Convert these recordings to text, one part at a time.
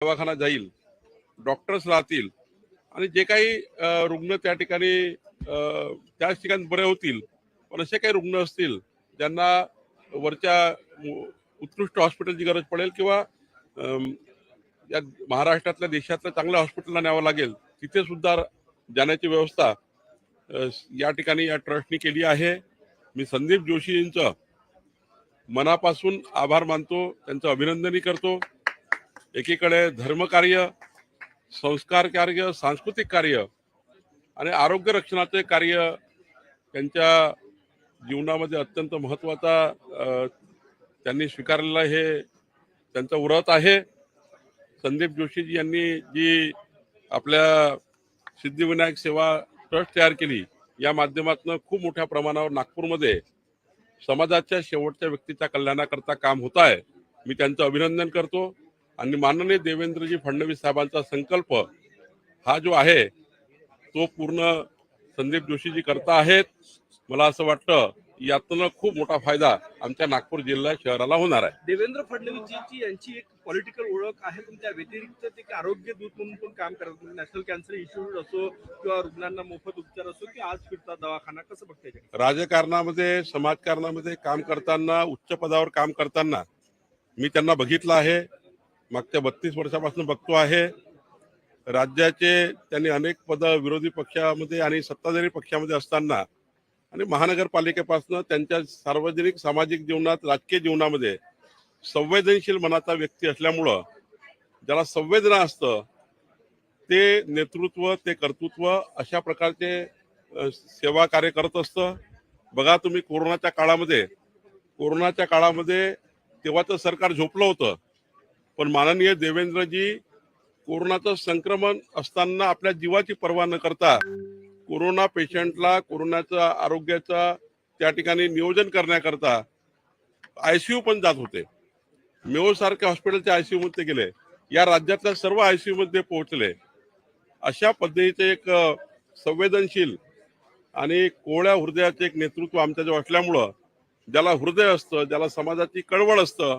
दवाखाना जाईल डॉक्टर्स राहतील आणि जे काही रुग्ण त्या ठिकाणी त्याच ठिकाणी बरे होतील पण असे काही रुग्ण असतील ज्यांना वरच्या उत्कृष्ट हॉस्पिटलची गरज पडेल किंवा या महाराष्ट्रातल्या देशातल्या चांगल्या हॉस्पिटलला न्यावं लागेल तिथे सुद्धा जाण्याची व्यवस्था या ठिकाणी या ट्रस्टनी केली आहे. मी संदीप जोशी यांचं मनापासून आभार मानतो त्यांचं अभिनंदनही करतो. एकीकडे धर्मकार्य संस्कार कार्य सांस्कृतिक कार्य आणि आरोग्य रक्षणाचे कार्य त्यांच्या जीवनामध्ये अत्यंत महत्त्वाचा त्यांनी स्वीकारलेलं हे त्यांचं व्रत आहे. संदीप जोशीजी यांनी जी आपल्या सिद्धिविनायक सेवा ट्रस्ट तयार केली या माध्यमातून खूप मोठ्या प्रमाणावर नागपूरमध्ये समाजाच्या शेवटच्या व्यक्तीच्या कल्याणाकरता काम होत आहे. मी त्यांचं अभिनंदन करतो. आणि माननीय देवेंद्रजी फडणवीस साहेबांचा संकल्प हा जो आहे तो पूर्ण संदीप जोशीजी करता आहेत. मला असं वाटतं यातनं खूप मोठा फायदा आमच्या नागपूर जिल्हा शहराला होणार आहे. देवेंद्र फडणवीसजीची यांची एक पॉलिटिकल ओळख आहे पण त्या व्यतिरिक्त ते आरोग्य दूत म्हणून पण काम करतात. नॅशनल कॅन्सर इन्स्टिट्यूट असो किंवा रुग्णांना मोफत उपचार असो की आज फिरता दवाखाना कसं त्याच्याकडे? राजकारणामध्ये समाजकारणामध्ये काम करताना उच्च पदावर काम करताना मी त्यांना बघितलं आहे. मागच्या बत्तीस वर्षापासून बघतो आहे. राज्याचे त्यांनी अनेक पदं विरोधी पक्षामध्ये आणि सत्ताधारी पक्षामध्ये असताना आणि महानगरपालिकेपासून त्यांच्या सार्वजनिक सामाजिक जीवनात राजकीय जीवनामध्ये संवेदनशील मनाचा व्यक्ती असल्यामुळं ज्याला संवेदना असतं ते नेतृत्व ते कर्तृत्व अशा प्रकारचे सेवा कार्य करत असतं. बघा तुम्ही कोरोनाच्या काळामध्ये कोरोनाच्या काळामध्ये तेव्हाचं सरकार झोपलं होतं. पण माननीय देवेंद्रजी कोरोनाचं संक्रमण असताना आपल्या जीवाची पर्वा न करता कोरोना पेशंटला कोरोनाचा आरोग्याचा त्या ठिकाणी नियोजन करण्याकरता आयसीयू पण जात होते. मेओसारख्या हॉस्पिटलच्या आयसीयू मध्ये गेले. या राज्यातल्या सर्व आयसीयू मध्ये पोहोचले. अशा पद्धतीचे एक संवेदनशील आणि कोळ्या हृदयाचे एक नेतृत्व आमच्याजवळ असल्यामुळं ज्याला हृदय असतं ज्याला समाजाची कळवळ असतं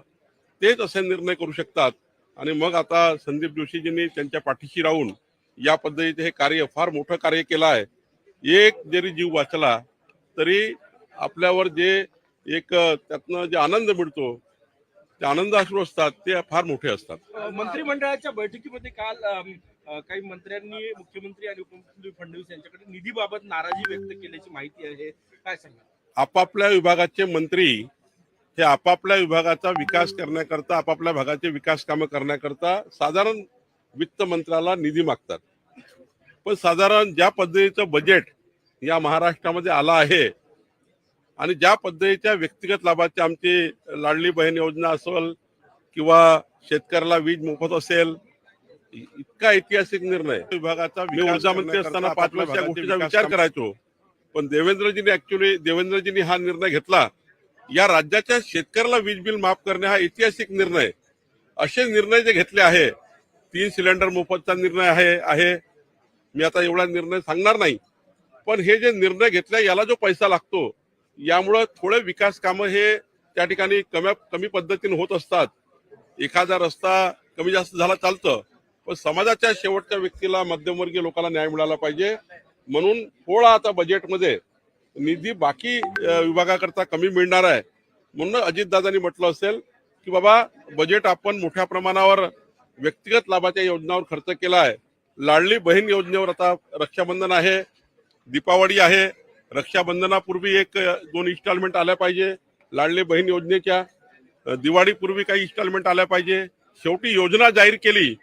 तेच असे निर्णय करू शकतात. आणि मग आता संदीप जोशीजींनी त्यांच्या पाठीशी राहून या पद्धतीचे हे कार्य फार मोठं कार्य केलं आहे. एक जरी जीव वाचला तरी आपल्यावर जे एक त्यातनं जे आनंद मिळतो ते आनंद अश्रू असतात ते फार मोठे असतात. मंत्रिमंडळाच्या बैठकीमध्ये काल काही मंत्र्यांनी मुख्यमंत्री आणि उपमुख्यमंत्री फडणवीस यांच्याकडे निधीबाबत नाराजी व्यक्त केल्याची माहिती आहे. काय सांगा आपापल्या विभागाचे मंत्री हे आपापल्या विभागाचा विकास करण्याकरता आपापल्या भागाचे विकास कामं करण्याकरता साधारण वित्त मंत्र्याला निधी मागतात. पण साधारण ज्या पद्धतीचं बजेट या महाराष्ट्रामध्ये आलं आहे आणि ज्या पद्धतीच्या व्यक्तिगत लाभाची आमची लाडली बहीण योजना असेल किंवा शेतकऱ्याला वीज मोफत असेल इतका ऐतिहासिक निर्णय. विभागाचा मी ऊर्जा मंत्री असताना पाच वर्ष गोष्टीचा विचार करायचो. पण देवेंद्रजींनी ऍक्च्युली देवेंद्रजींनी हा निर्णय घेतला. या राज्याच्या शेतकऱ्याला वीज बिल माफ करणे हा ऐतिहासिक निर्णय. असे निर्णय जे घेतले आहे तीन सिलेंडर मोफतचा निर्णय आहे आहे. मी आता एवढा निर्णय सांगणार नाही. पण हे जे निर्णय घेतले याला जो पैसा लागतो यामुळं थोडे विकास कामं हे त्या ठिकाणी कमी कमी पद्धतीने होत असतात. एखादा रस्ता कमी जास्त झाला चालतं पण समाजाच्या शेवटच्या व्यक्तीला मध्यमवर्गीय लोकांना न्याय मिळाला पाहिजे. म्हणून थोडा आता बजेटमध्ये निधी बाकी विभागाकरता कमी मिळणार आहे. म्हणून अजितदादांनी म्हटलं असेल की बाबा बजेट आपण मोठ्या प्रमाणावर व्यक्तिगत लाभाच्या योजनावर खर्च केला आहे. लाडली बहीण योजनेवर आता रक्षाबंधन आहे दीपावली आहे. रक्षाबंधनापूर्वी एक दोन इन्स्टॉलमेंट आल्या पाहिजे. लाडली बहीण योजनेच्या दिवाळीपूर्वी काही इन्स्टॉलमेंट आल्या पाहिजे. शेवटी योजना जाहीर केली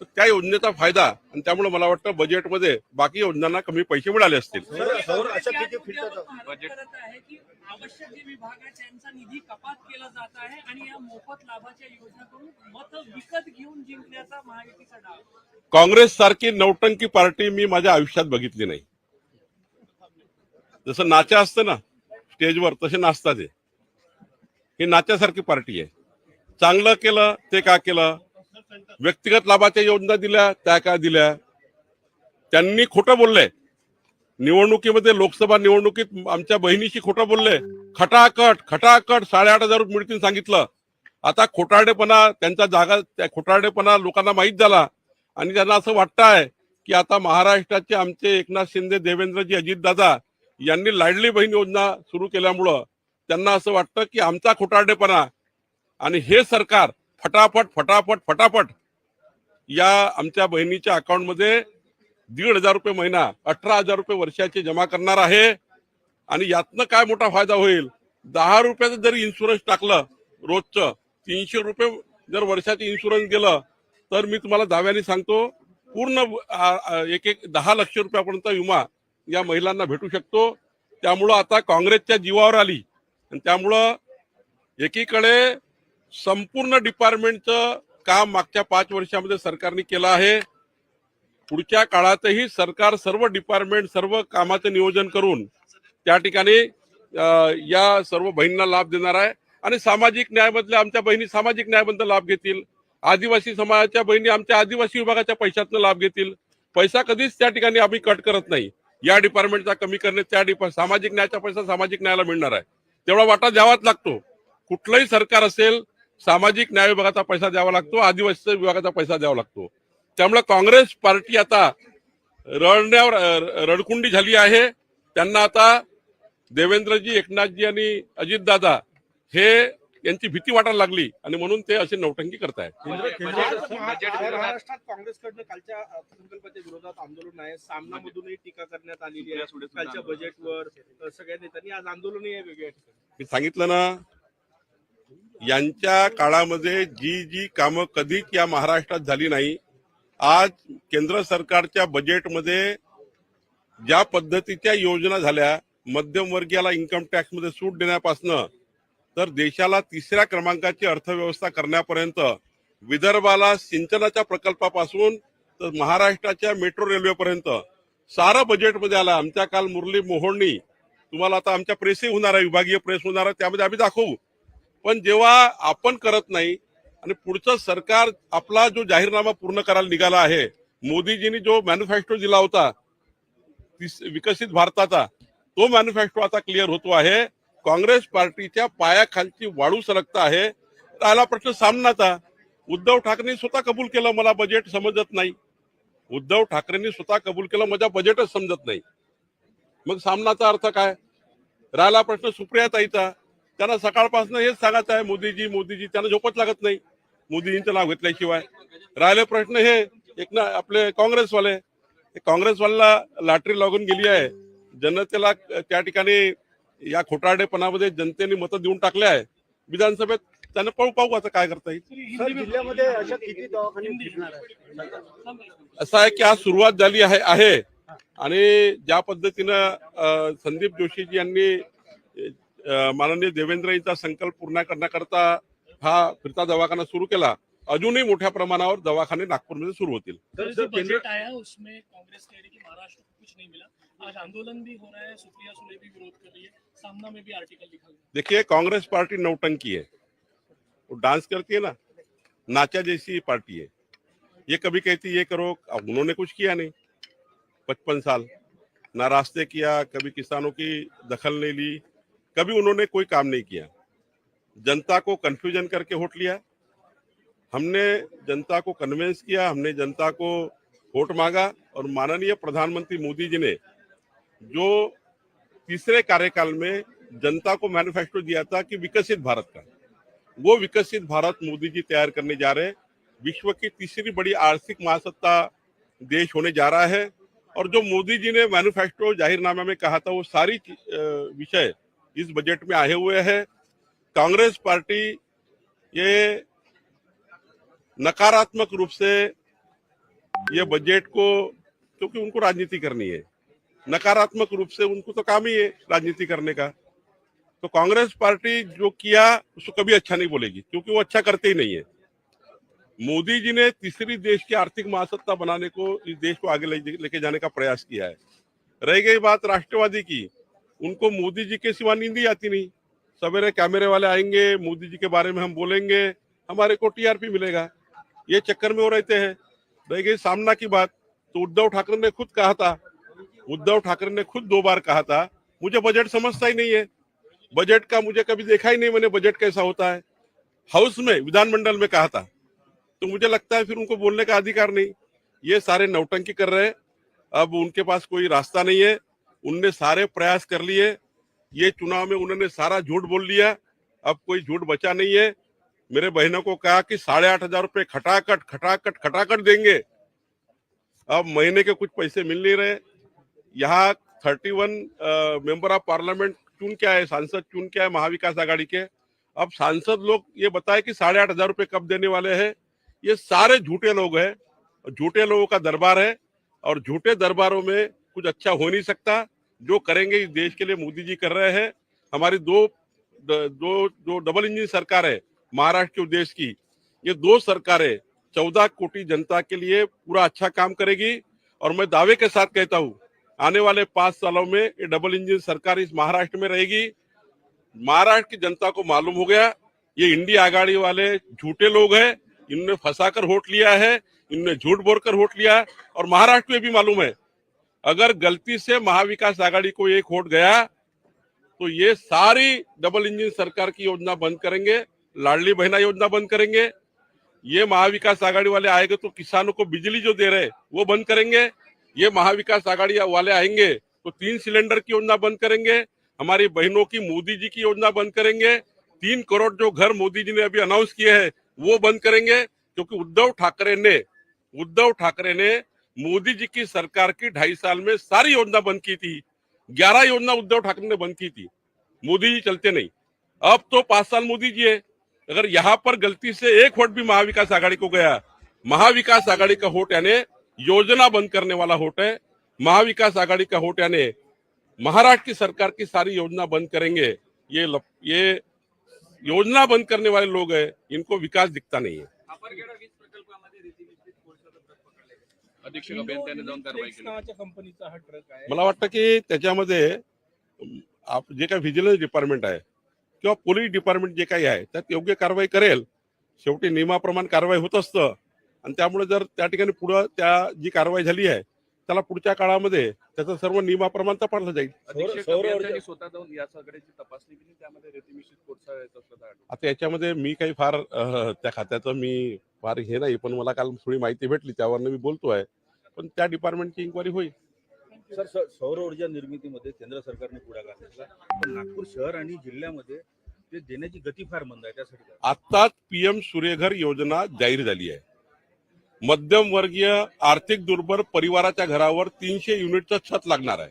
तर त्या योजनेचा फायदा आणि त्यामुळे मला वाटतं बजेटमध्ये बाकी योजनांना कमी पैसे मिळाले असतील. अशा किती बजेट करत आहे की आवश्यक जे विभाग आहे त्यांचा निधी कपात केला जात आहे आणि या मोफत लाभाच्या योजना करून मत विकत घेऊन जिंकण्याचा महायुतीचा डाव. काँग्रेस सारखी नौटंकी पार्टी मी माझ्या आयुष्यात बघितली नाही. जसं नाच्या असतं ना स्टेजवर तसे नाचतात ही. नाच्यासारखी पार्टी आहे. चांगलं केलं ते का केलं? व्यक्तिगत लाभाच्या योजना दिल्या त्या काय दिल्या? त्यांनी खोटं बोलले निवडणुकीमध्ये लोकसभा निवडणुकीत आमच्या बहिणीशी खोटं बोलले. खटाखट खटाखट साडेआठ हजार रुपये मिळतील सांगितलं. आता खोटारडेपणा त्यांचा जागा त्या खोटारडेपणा लोकांना माहीत झाला. आणि त्यांना असं वाटतं आहे की आता महाराष्ट्राचे आमचे एकनाथ शिंदे देवेंद्रजी अजितदादा यांनी लाडली बहीण योजना सुरू केल्यामुळं त्यांना असं वाटतं की आमचा खोटारडेपणा आणि हे सरकार फटाफट फटाफट फटाफट. या आमच्या बहिणीच्या अकाउंटमध्ये दीड हजार रुपये महिना अठरा हजार रुपये वर्षाचे जमा करणार आहे. आणि यातनं काय मोठा फायदा होईल? दहा रुपयाचं जरी इन्शुरन्स टाकलं रोजचं तीनशे रुपये जर वर्षाचे इन्शुरन्स गेलं तर मी तुम्हाला दाव्याने सांगतो पूर्ण एक एक दहा लक्ष रुपयापर्यंत विमा या महिलांना भेटू शकतो. त्यामुळं आता काँग्रेसच्या जीवावर आली. आणि त्यामुळं एकीकडे संपूर्ण डिपार्टमेंटचं काम मागच्या पाच वर्षामध्ये सरकारने केलं आहे. पुढच्या काळातही सरकार सर्व डिपार्टमेंट सर्व कामाचं नियोजन करून त्या ठिकाणी या सर्व बहिणींना लाभ देणार आहे. आणि सामाजिक न्यायामधल्या आमच्या बहिणी सामाजिक न्यायाबद्दल लाभ घेतील. आदिवासी समाजाच्या बहिणी आमच्या आदिवासी विभागाच्या पैशातनं लाभ घेतील. पैसा कधीच त्या ठिकाणी आम्ही कट करत नाही. या डिपार्टमेंटचा कमी करणे त्या डिपार्ट सामाजिक न्यायाचा पैसा सामाजिक न्यायाला मिळणार आहे. तेवढा वाटा द्यावाच लागतो. कुठलंही सरकार असेल सामाजिक न्याय विभागाचा पैसा द्यावा लागतो आदिवासी विभागाचा पैसा द्यावा लागतो. त्यामुळे काँग्रेस पार्टी आता रडण्यावर रडकुंडी झाली आहे. त्यांना आता देवेंद्रजी एकनाथजी आणि अजितदादा हे यांची भीती वाटायला लागली आणि म्हणून ते असे नौटंकी करतायत. आज महा- महाराष्ट्रात काँग्रेसकडनं कालच्या अर्थसंकल्पाच्या विरोधात आंदोलन आहे. सामनामधूनही टीका करण्यात आलेली आहे. कालच्या बजेटवर सगळ्या नेत्यांनी आज आंदोलनही मी सांगितलं ना यांच्या काळामध्ये जी जी कामं कधीच या महाराष्ट्रात झाली नाही. आज केंद्र सरकारच्या बजेटमध्ये ज्या पद्धतीच्या योजना झाल्या मध्यमवर्गीयाला इन्कम टॅक्समध्ये सूट देण्यापासनं तर देशाला तिसऱ्या क्रमांकाची अर्थव्यवस्था करण्यापर्यंत विदर्भाला सिंचनाच्या प्रकल्पापासून तर महाराष्ट्राच्या मेट्रो रेल्वेपर्यंत सारं बजेटमध्ये आलं. आमच्या काल मुरली मोहोळणी. तुम्हाला आता आमच्या प्रेसही होणार आहे. विभागीय प्रेस होणार आहे. त्यामध्ये आम्ही दाखवू. पण जेव्हा आपण करत नाही आणि पुढचं सरकार आपला जो जाहीरनामा पूर्ण करायला निघाला आहे मोदीजींनी जो मॅन्युफॅक्चर दिला होता विकसित भारताचा तो मॅन्युफॅक्चर आता क्लिअर होतो आहे. काँग्रेस पार्टीच्या पायाखालची वाळू सरकत आहे. राहिला प्रश्न सामनाचा. उद्धव ठाकरेंनी स्वतः कबूल केलं मला बजेट समजत नाही. उद्धव ठाकरेंनी स्वतः कबूल केलं माझ्या बजेटच समजत नाही. मग सामनाचा अर्थ काय? राहिला प्रश्न सुप्रियाताईचा. त्यांना सकाळपासून हेच सांगायचं आहे मोदीजी मोदीजी त्यांना झोपच लागत नाही. मोदीजींचं नाव घेतल्याशिवाय. राहिले प्रश्न हे एक ना आपले काँग्रेसवाले. हे काँग्रेसवाल्याला लॉटरी लागून गेली आहे. जनतेला त्या ठिकाणी या खोटारडेपणामध्ये जनतेने मतं देऊन टाकले आहे. विधानसभेत त्यांना पाहू पाहू आता काय करता येईल. असं आहे की आज सुरुवात झाली आहे आहे. आणि ज्या पद्धतीनं संदीप जोशीजी यांनी माननीय देवेंद्र यांचा संकल्प पूर्ण करण्याकरता हा फिरता दवाखाना सुरू केला. अजूनही मोठ्या प्रमाणावर दवाखाने नागपूरमध्ये सुरू होतील. सर जो बजट आया उसमें कांग्रेस कह रही कि महाराष्ट्र को कुछ नहीं मिला. आज आंदोलन भी हो रहा है सुप्रिया सुले भी विरोध कर रही है. सामना में भी आर्टिकल लिखा गया देखिए कांग्रेस पार्टी नौटंकी है। वो डांस करती है ना? नाचा जैसी पार्टी है। ये कभी कहती ये करो। उन्होंने कुछ किया नहीं। पचपन साल। ना रास्ते किया कभी किसानों की दखल नहीं ली। कभी उन्होंने कोई काम नहीं किया। जनता को कंफ्यूजन करके वोट लिया। हमने जनता को कन्विंस किया, हमने जनता को वोट मांगा और माननीय प्रधानमंत्री मोदी जी ने जो तीसरे कार्यकाल में जनता को मैन्युफैक्चर दिया था कि विकसित भारत का, वो विकसित भारत मोदी जी तैयार करने जा रहे विश्व की तीसरी बड़ी आर्थिक महासत्ता देश होने जा रहा है। और जो मोदी जी ने मैन्युफैक्चर जाहिरनामा में कहा था, वो सारी विषय इस बजट में आए हुए हैं। कांग्रेस पार्टी ये नकारात्मक रूप से ये बजट को, क्योंकि उनको राजनीति करनी है, नकारात्मक रूप से उनको तो काम ही है राजनीति करने का। तो कांग्रेस पार्टी जो किया, उसको कभी अच्छा नहीं बोलेगी, क्योंकि वो अच्छा करते ही नहीं है। मोदी जी ने तीसरी देश की आर्थिक महासत्ता बनाने को, इस देश को आगे लेके जाने का प्रयास किया है। रह गई बात राष्ट्रवादी की। उनको मोदी जी के सिवा नींद ही आती नहीं। सवेरे कैमरे वाले आएँगे, मोदी जी के बारे में हम बोलेंगे, हमारे को टीआरपी मिलेगा। ये चक्कर में वो रहते हैं। रह गई सामना की बात तो उद्धव ठाकरे ने खुद कहा था। उद्धव ठाकरे ने खुद दो बार कहा था, मुझे बजट समझता ही नहीं है। बजट का मुझे कभी देखा ही नहीं मैंने बजट कैसा होता है। हाउस में, विधानमंडल में कहा था। तो मुझे लगता है फिर उनको बोलने का अधिकार नहीं। ये सारे नौटंकी कर रहे हैं। अब उनके पास कोई रास्ता नहीं है। उनने सारे प्रयास कर लिए। ये चुनाव में उन्होंने सारा झूठ बोल लिया। अब कोई झूठ बचा नहीं है। मेरे बहनों को कहा कि साढ़े आठ हज़ार रुपये खटाखट खटाखट खटाखट देंगे। अब महीने के कुछ पैसे मिल नहीं रहे। यहाँ thirty one member of parliament चुन के आए, सांसद चुन के आए महाविकास आघाड़ी के। अब सांसद लोग ये बताए कि साढ़े आठ हज़ार रुपये कब देने वाले हैं। ये सारे झूठे लोग हैं। झूठे लोगों का दरबार है। और झूठे दरबारों में कुछ अच्छा हो नहीं सकता, जो करेंगे इस देश के लिए मोदी जी कर रहे हैं। हमारी दो दो जो डबल इंजन सरकार है, महाराष्ट्र के देश की, ये दो सरकारें चौदह कोटी जनता के लिए पूरा अच्छा काम करेगी। और मैं दावे के साथ कहता हूँ, आने वाले पाँच सालों में ये डबल इंजन सरकार इस महाराष्ट्र में रहेगी। महाराष्ट्र की जनता को मालूम हो गया, ये इंडिया आगाड़ी वाले झूठे लोग हैं, इनने फंसाकर वोट लिया है, इनने झूठ बोलकर वोट लिया, और महाराष्ट्र में भी मालूम है अगर गलती से महाविकास आघाड़ी को एक वोट गया तो ये सारी डबल इंजन सरकार की योजना बंद करेंगे, लाडली बहना योजना बंद करेंगे। ये महाविकास आघाड़ी वाले आएँगे तो किसानों को बिजली जो दे रहे वो बंद करेंगे। ये महाविकास आघाड़ी वाले आएँगे तो तीन सिलेंडर की योजना बंद करेंगे। हमारी बहनों की मोदी जी की योजना बंद करेंगे। तीन करोड़ जो घर मोदी जी ने अभी अनाउंस किए हैं, वो बंद करेंगे, क्योंकि उद्धव ठाकरे ने, उद्धव ठाकरे ने मोदी जी की सरकार की ढाई साल में सारी योजना बंद की थी। ग्यारह योजना उद्धव ठाकरे ने बंद की थी। मोदी जी चलते नहीं। अब तो पाँच साल मोदी जी है। अगर यहाँ पर गलती से एक वोट भी महाविकास आघाड़ी को गया महाविकास आघाड़ी का वोट यानी योजना बंद करने वाला वोट है। महाविकास आघाड़ी का वोट यानी महाराष्ट्र की सरकार की सारी योजना बंद करेंगे। ये लप, ये योजना बंद करने वाले लोग हैं। इनको विकास दिखता नहीं है। अधीक्षक अभियंत्याने जाऊन कारवाई केली. नावाच्या कंपनीचा हा ट्रक आहे. मला वाटतं की त्याच्यामध्ये आप जे काही व्हिजिलन्स डिपार्टमेंट आहे किंवा पोलीस डिपार्टमेंट जे काही आहे त्यात योग्य कारवाई करेल. शेवटी नियमाप्रमाणे कारवाई होत असतं. आणि त्यामुळे जर त्या ठिकाणी पुढं त्या जी कारवाई झाली आहे त्याला पुढच्या काळामध्ये त्याचं सर्व नियमाप्रमाणे तपासलं जाईल. अधीक्षक सौर अभियंत्यांनी ऊर्जा- स्वतः जाऊन या सगळ्याची तपासणी केली त्यामध्ये रेतीमिश्रित कोळसा येत असल्याचं आढळलं. आता याच्यामध्ये मी काही फार त्या खात्याचं मी फार हे नाही पण मला काल थोडी माहिती भेटली त्यावरनं मी बोलतोय. पण त्या डिपार्टमेंटची इन्क्वायरी होईल. सर सौर ऊर्जा निर्मितीमध्ये केंद्र सरकारने पुढाकार घेतला. पण नागपूर शहर आणि जिल्ह्यामध्ये ते देण्याची गती फार मंद आहे त्यासाठी? आत्ताच पीएम सूर्यघर योजना जाहीर झाली आहे. मध्यम वर्गीय आर्थिक दुर्बल परिवाराच्या घरावर तीनशे युनिटचं छत लागणार आहे.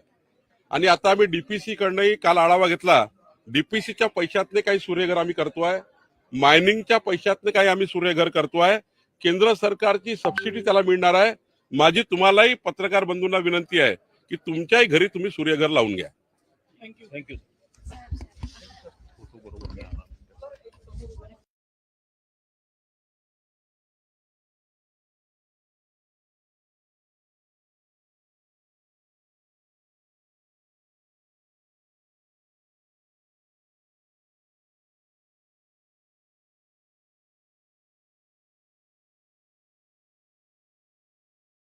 आणि आता आम्ही डीपीसी कडनंही काल आढावा घेतला. डीपीसीच्या पैशातले काही सूर्यघर आम्ही करतोय. मायनिंगच्या पैशातले काही आम्ही सूर्यघर करतोय. केंद्र सरकारची सबसिडी त्याला मिळणार आहे. माझी तुम्हालाही पत्रकार बंधूंना विनंती आहे की तुमच्याही घरी तुम्ही सूर्यघर लावून घ्या. Thank you thank you